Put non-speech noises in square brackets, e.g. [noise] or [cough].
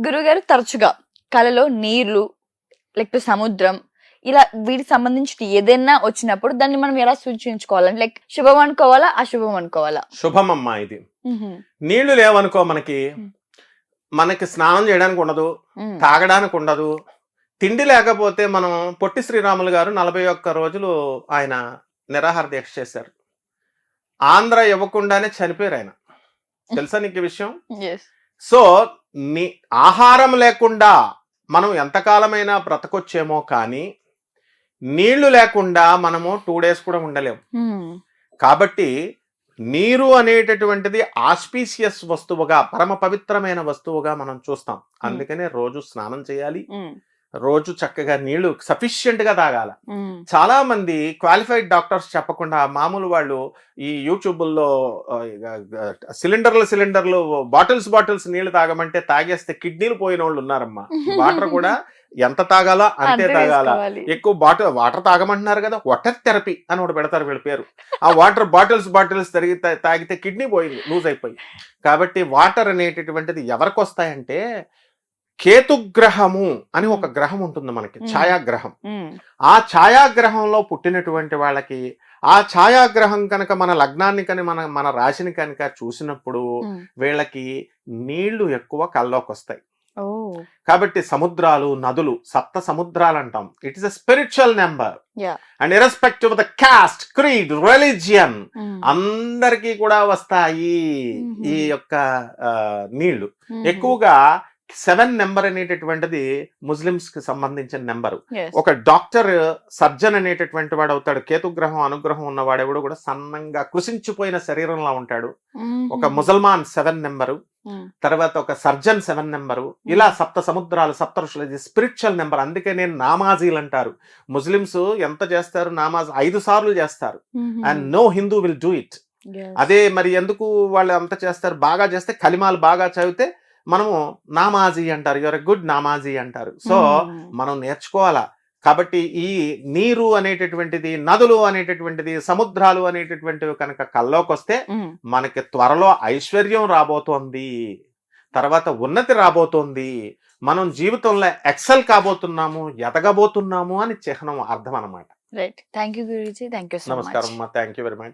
గురుగారు తరచుగా కళలో నీళ్ళు లేకపోతే సముద్రం ఇలా వీటికి సంబంధించి ఏదైనా వచ్చినప్పుడు దాన్ని మనం ఎలా సూచించుకోవాలంటే లైక్ శుభం అనుకోవాలా? అశుభం అనుకోవాలా? శుభం అమ్మా ఇది నీళ్ళు లేవనుకో మనకి. మనకి స్నానం చేయడానికి ఉండదు తాగడానికి ఉండదు. తిండి లేకపోతే మనం పొట్టి శ్రీరాములు గారు నలభై ఒక్క రోజులు ఆయన నిరాహార దీక్ష చేశారు. ఆంధ్ర ఇవ్వకుండానే చనిపోయారు ఆయన. తెలుసా నీకు విషయం? Yes. సో నీ ఆహారం లేకుండా మనం ఎంతకాలమైనా బ్రతకొచ్చేమో కానీ నీళ్ళు లేకుండా మనము టూ డేస్ కూడా ఉండలేము. కాబట్టి నీరు అనేటటువంటిది ఆస్పీసియస్ వస్తువుగా పరమ పవిత్రమైన వస్తువుగా మనం చూస్తాం. అందుకనే రోజు స్నానం చేయాలి. రోజు చక్కగా నీళ్ళు సఫిషియెంట్గా తాగాల. చాలా మంది క్వాలిఫైడ్ డాక్టర్స్ చెప్పకుండా మామూలు వాళ్ళు ఈ యూట్యూబుల్లో సిలిండర్లు సిలిండర్లు బాటిల్స్ బాటిల్స్ నీళ్ళు తాగమంటే తాగేస్తే కిడ్నీలు పోయిన వాళ్ళు ఉన్నారమ్మా వాటర్ [laughs] కూడా ఎంత తాగాలో అంతే తాగాల. ఎక్కువ బాటిల్ వాటర్ తాగమంటున్నారు కదా వాటర్ థెరపీ అని ఒకటి పెడతారు వీళ్ళ పేరు. ఆ వాటర్ బాటిల్స్ బాటిల్స్ తరిగి తాగితే కిడ్నీ పోయింది లూజ్ అయిపోయి. కాబట్టి వాటర్ అనేటటువంటిది ఎవరికి వస్తాయంటే కేతుగ్రహము అని ఒక గ్రహం ఉంటుంది మనకి. ఛాయాగ్రహం. ఆ ఛాయాగ్రహంలో పుట్టినటువంటి వాళ్ళకి ఆ ఛాయాగ్రహం కనుక మన లగ్నాన్ని కని మన మన రాశిని కనుక చూసినప్పుడు. వీళ్ళకి నీళ్ళు ఎక్కువ కల్లోకి వస్తాయి కాబట్టి సముద్రాలు నదులు సప్త సముద్రాలు అంటాం. It is a spiritual number. And irrespective the caste creed religion అందరికీ కూడా వస్తాయి. ఈ యొక్క నీళ్ళు. ఎక్కువగా సెవెన్ నెంబర్ అనేటటువంటిది ముస్లిమ్స్కి సంబంధించిన నెంబరు. ఒక డాక్టర్ సర్జన్ అనేటటువంటి వాడు అవుతాడు. కేతుగ్రహం అనుగ్రహం ఉన్నవాడెవడు కూడా సన్నంగా కృషించిపోయిన శరీరంలో ఉంటాడు. ఒక ముసల్మాన్ సెవెన్ నెంబరు. తర్వాత ఒక సర్జన్ సెవెన్ నెంబరు. ఇలా సప్త సముద్రాలు సప్త ఋషులు ఇది స్పిరిచువల్ నెంబర్. అందుకే నేను నామాజీలు అంటారు. ముస్లిమ్స్ ఎంత చేస్తారు? నామాజ్ ఐదు సార్లు చేస్తారు. And no Hindu will do it. అదే మరి ఎందుకు వాళ్ళు అంత చేస్తారు? బాగా చేస్తే కలిమాలు బాగా చదివితే మనము నామాజీ అంటారు. యువర్ గుడ్ నామాజీ అంటారు. సో మనం నేర్చుకోవాలా? కాబట్టి ఈ నీరు అనేటటువంటిది నదులు అనేటటువంటిది సముద్రాలు అనేటటువంటివి కనుక కల్లోకి వస్తే మనకి త్వరలో ఐశ్వర్యం రాబోతోంది. తర్వాత ఉన్నతి రాబోతోంది. మనం జీవితంలో ఎక్సెల్ కాబోతున్నాము ఎదగబోతున్నాము అని చిహ్నం అర్థం అనమాట right. Thank you Guruji. Thank you నమస్కారం అమ్మా. Thank you very much.